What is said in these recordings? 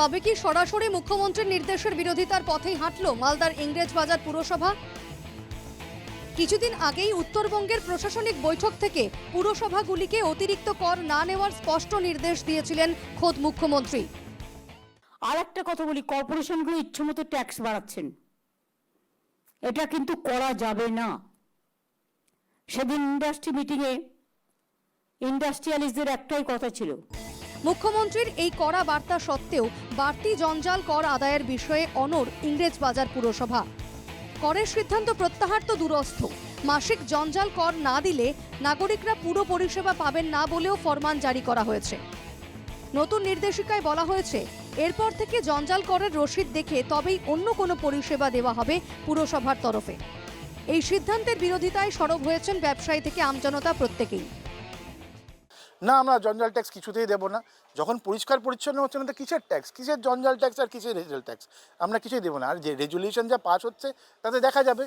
তবে কি সরাসরি মুখ্যমন্ত্রীর নির্দেশের বিরোধিতার পথেই হাঁটল মালদার ইংরেজ বাজার পুরসভা? কিছুদিন আগেই উত্তরবঙ্গের প্রশাসনিক বৈঠক থেকে পুরসভাগুলিকে অতিরিক্ত কর না নেওয়ার স্পষ্ট নির্দেশ দিয়েছিলেন খোদ মুখ্যমন্ত্রী। আর একটা কথা বলি, কর্পোরেশনগুলো ইচ্ছামতো ট্যাক্স বাড়াচ্ছেন। এটা কিন্তু করা যাবে না। সেদিন ইন্ডাস্ট্রি মিটিংয়ে ইন্ডাস্ট্রিয়ালিস্টদের একটাই কথা ছিল মুখ্যমন্ত্রীর এই কড়া বার্তা সত্ত্বেও বাড়তি জঞ্জাল কর আদায়ের বিষয়ে অনর ইংরেজবাজার পুরসভা। করের সিদ্ধান্ত প্রত্যাহার তো দূরস্থ। মাসিক জঞ্জাল কর না দিলে নাগরিকরা পুরো পরিষেবা পাবেন না বলেও ফরমান জারি করা হয়েছে। নতুন নির্দেশিকায় বলা হয়েছে, এরপর থেকে জঞ্জাল করের রসিদ দেখে তবেই অন্য কোনো পরিষেবা দেওয়া হবে পুরসভার তরফে। এই সিদ্ধান্তের বিরোধিতায় সরব হয়েছেন ব্যবসায়ী থেকে আমজনতা প্রত্যেকেই। না আমরা জঞ্জাল ট্যাক্স কিছুতেই দেবো না। যখন পরিষ্কার পরিচ্ছন্ন হচ্ছে না তো কিসের ট্যাক্স? কিসের জঞ্জাল ট্যাক্স আর কিসের রেজাল ট্যাক্স? আমরা কিছুই দেবো না। আর যে রেজুলিউশন যা পাস হচ্ছে তাতে দেখা যাবে।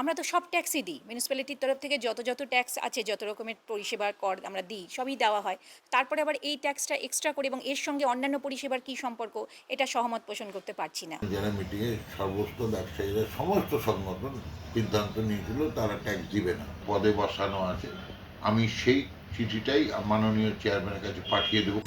আমরা তো সব ট্যাক্সই দিই। মিউনিসিপ্যালিটির তরফ থেকে যত যত ট্যাক্স আছে যত রকমের পরিষেবার কর আমরা দিই সবই দেওয়া হয়। তারপরে আবার এই ট্যাক্সটা এক্সট্রা করে এবং এর সঙ্গে অন্যান্য পরিষেবার কী সম্পর্ক এটা সহমত পোষণ করতে পারছি না। যারা মিটিংয়ে সর্বস্ত ব্যবসায়ীরা সমস্ত সংগঠন সিদ্ধান্ত নিয়েছিল তারা ট্যাক্স দিবে না। পদে বসানো আছে। আমি সেই চিঠিটাই মাননীয় চেয়ারম্যানের কাছে পাঠিয়ে দেবো।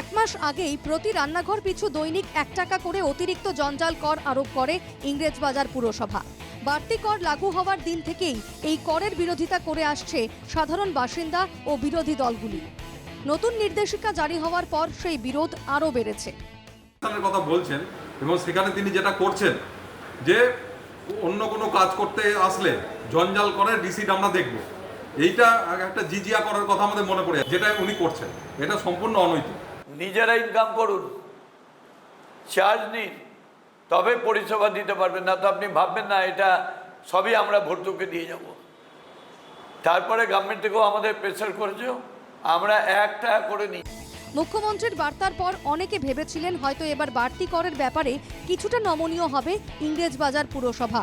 এক মাস আগেই প্রতি রান্নাঘর পিছু দৈনিক এক টাকা করে অতিরিক্ত জঞ্জাল কর আরোপ করে ইংরেজবাজার পুরসভা। বাড়তি কর লাগু হওয়ার দিন থেকেই এই করের বিরোধিতা করে আসছে সাধারণ বাসিন্দা ও বিরোধী দলগুলি। নতুন নির্দেশিকা জারি হওয়ার পর সেই বিরোধ আরও বেড়েছে। কথা বলছেন এবং সেখানে তিনি যেটা করছেন যে অন্য কোনো কাজ করতে আসলে জঞ্জাল করে রিসিট আমরা দেখব। এইটা একটা জিজিয়া করার কথা আমাদের মনে পড়ে যেটা উনি করছেন। এটা সম্পূর্ণ অনৈতিক। নিজেরা ইনকাম করুন। চার্জ নিন। তবে পরিষেবা দিতে পারবেন না তো আপনি ভাববেন না এটা সবই আমরা ভর্তুকে দিয়ে যাব। তারপরে গভর্নমেন্ট থেকেও আমাদের প্রেশার করেছে আমরা এক টাকা করে নিই। মুখ্যমন্ত্রীর বার্তার পর অনেকে ভেবেছিলেন হয়তো এবার বাড়তি করের ব্যাপারে কিছুটা নমনীয় হবে ইংরেজবাজার পুরসভা।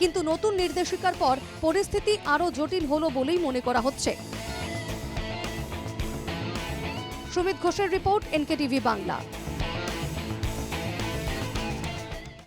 কিন্তু নতুন নির্দেশিকার পর পরিস্থিতি আরও জটিল হলো বলেই মনে করা হচ্ছে। সুমিত ঘোষের রিপোর্ট এনকেটিভি বাংলা।